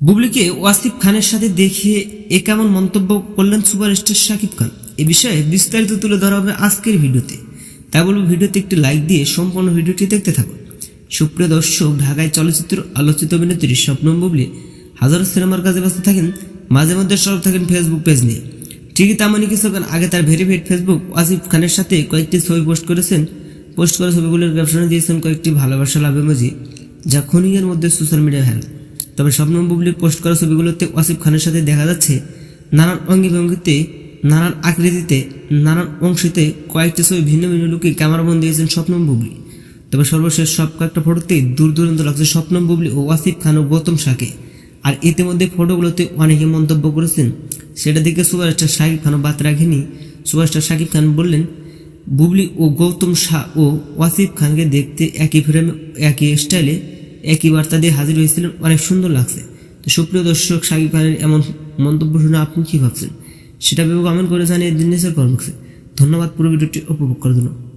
বুবলিকে ওয়াসিফ খানের সাথে দেখে এ কেমন মন্তব্য করলেন সুপারস্টার শাকিব খান? এ বিষয়ে বিস্তারিত তুলে ধরা হবে আজকের ভিডিওতে। তাই বলব, ভিডিওতে একটি লাইক দিয়ে সম্পূর্ণ ভিডিওটি দেখতে থাকুন। সুপ্রিয় দর্শক, ঢাকায় চলচ্চিত্র আলোচিত অভিনেত্রী স্বপ্নম বুবলি হাজারো সিনেমার কাজে ব্যস্ত থাকেন, মাঝে মধ্যে সরব থাকেন ফেসবুক পেজ নিয়ে। ঠিকই তেমনই কিছুক্ষণ আগে তার ভেরিফাইড ফেসবুক ওয়াসিফ খানের সাথে কয়েকটি ছবি পোস্ট করেছেন। পোস্ট করে ছবিগুলোর ক্যাপশনে দিয়েছেন কয়েকটি ভালোবাসা লাভ ইমোজি যা ক্ষণিকের মধ্যে সোশ্যাল মিডিয়ায় ভাইরাল তবে স্বপ্নম বুবলির পোস্ট করা ছবিগুলোতে ওয়াসিফ খানের সাথে দেখা যাচ্ছে নানান অঙ্গি ভঙ্গিতে নানান আকৃতিতে, নানান অংশেতে কয়েকটি ছবি ভিন্ন ভিন্ন লুকে ক্যামেরাবন্দি দিয়েছেন স্বপ্নম বুবলি। তবে সর্বশেষ সব কয়েকটা ফটোতে দূর দূরান্ত লাগছে স্বপ্নম বুবলি ও ওয়াসিফ খান ও গৌতম শাকে আর ইতিমধ্যে ফটোগুলোতে অনেকে মন্তব্য করেছেন, সেটা দেখে সুপারস্টার শাকিব খানও বাদ রাখেনি। সুপারস্টার শাকিব খান বললেন, বুবলি ও গৌতম শাহ ও ওয়াসিফ খানকে দেখতে একই ফ্রেমে একই স্টাইলে একই বার্তা দিয়ে হাজির হয়েছিলেন অনেক সুন্দর লাগছে। তো সুপ্রিয় দর্শক, সাকিব খানের এমন মন্তব্য শুনে আপনি কী ভাবছেন? সেটা ভেবে কমেন্ট করে জানিয়ে দিন কর্মক্ষে ধন্যবাদ পুরো ভিডিওটি উপভোগ করার জন্য।